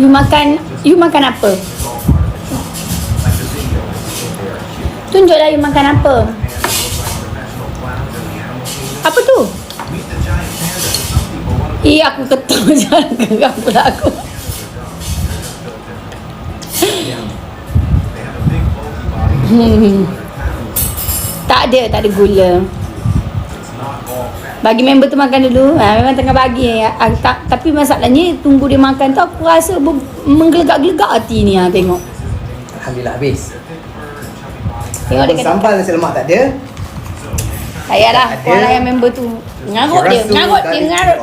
You makan You makan apa? Tunjuklah you makan apa. Apa tu? Eh aku ketuk Jangan geram pula aku hmm. Tak ada Tak ada gula Bagi member tu makan dulu. Ha, Memang tengah bagi. Ha, tak, Tapi masalahnya Tunggu dia makan tu Aku rasa ber- Menggelegak-gelegak hati ni ha, Tengok. Alhamdulillah habis. Tengok dia kata Sambal nasi lemak tak ada. Tak payahlah. Kuala yang member tu. Ngarut dia Ngarut dia Ngarut.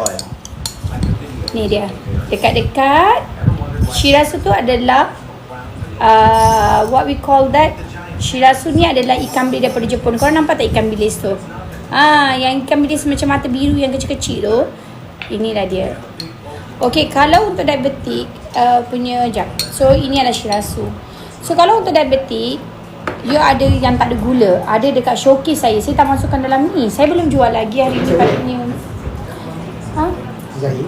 Ni dia. Dekat-dekat Shirasu tu adalah uh, What we call that Shirasu ni adalah ikan bilis daripada Jepun. Korang nampak tak ikan bilis tu Ah, yang ikan bilis macam mata biru yang kecil-kecil tu Inilah dia Okay, kalau untuk diabetik uh, punya jap. So ini adalah shirasu. So kalau untuk diabetik, you ada yang tak ada gula. Ada dekat showcase saya. Saya tak masukkan dalam ni. Saya belum jual lagi hari ni patutnya. Ha? Zahir.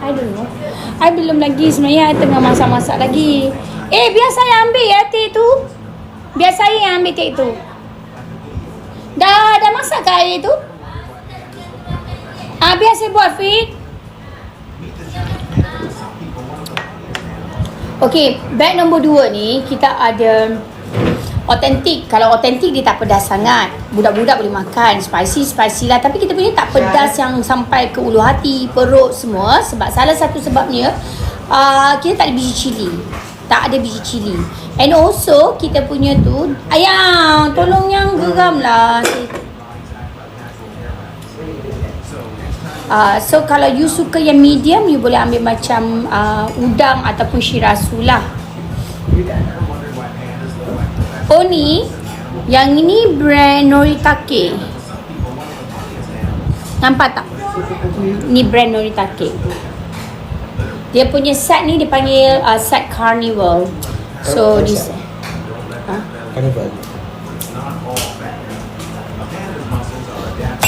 I don't know. I belum lagi sebenarnya I tengah masak-masak lagi. Eh, biar saya ambil ya teh tu. Biar saya yang ambil teh tu. Dah masak ke air tu? Ah, biar saya buat Fit. Okey, bag nombor dua ni kita ada Otentik. Kalau otentik dia tak pedas sangat. Budak-budak boleh makan. Spicy, spicy lah. Tapi kita punya tak pedas yang sampai ke ulu hati, perut semua. Sebab salah satu sebabnya, uh, kita tak ada biji cili. Tak ada biji cili. And also, kita punya tu, ayang, tolong yang geram lah. Uh, so kalau you suka yang medium, you boleh ambil macam uh, udang ataupun shirasu lah. Oh ni Yang ini brand Noritake Nampak tak? Ni brand Noritake Dia punya set ni dipanggil uh, set carnival So Carnival this ha? Carnival.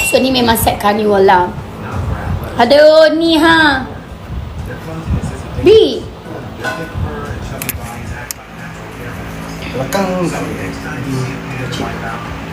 So ni memang set carnival lah Ada ni ha. B. Belakang. Like